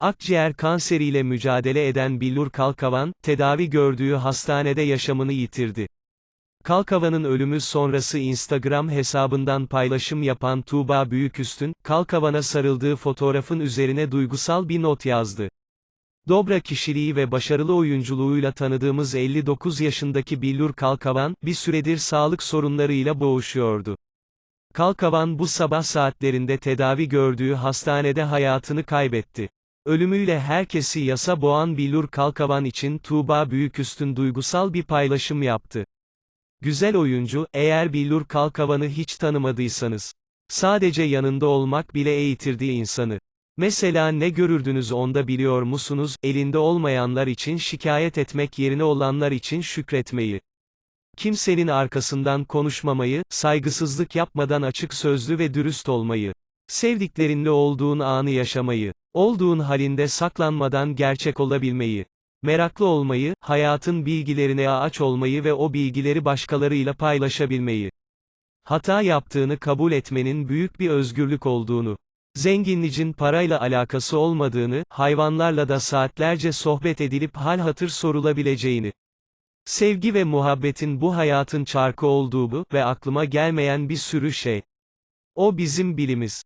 Akciğer kanseriyle mücadele eden Billur Kalkavan, tedavi gördüğü hastanede yaşamını yitirdi. Kalkavan'ın ölümü sonrası Instagram hesabından paylaşım yapan Tuğba Büyüküstün, Kalkavan'a sarıldığı fotoğrafın üzerine duygusal bir not yazdı. Dobra kişiliği ve başarılı oyunculuğuyla tanıdığımız 59 yaşındaki Billur Kalkavan, bir süredir sağlık sorunlarıyla boğuşuyordu. Kalkavan bu sabah saatlerinde tedavi gördüğü hastanede hayatını kaybetti. Ölümüyle herkesi yasa boğan Billur Kalkavan için Tuğba Büyüküstün duygusal bir paylaşım yaptı. Güzel oyuncu, eğer Billur Kalkavan'ı hiç tanımadıysanız, sadece yanında olmak bile eğitirdi insanı. Mesela ne görürdünüz onda biliyor musunuz, elinde olmayanlar için şikayet etmek yerine olanlar için şükretmeyi. Kimsenin arkasından konuşmamayı, saygısızlık yapmadan açık sözlü ve dürüst olmayı. Sevdiklerinle olduğun anı yaşamayı. Olduğun halinde saklanmadan gerçek olabilmeyi. Meraklı olmayı, hayatın bilgilerine aç olmayı ve o bilgileri başkalarıyla paylaşabilmeyi. Hata yaptığını kabul etmenin büyük bir özgürlük olduğunu. Zenginlicin parayla alakası olmadığını, hayvanlarla da saatlerce sohbet edilip hal hatır sorulabileceğini. Sevgi ve muhabbetin bu hayatın çarkı olduğu bu ve aklıma gelmeyen bir sürü şey. O bizim bilimiz.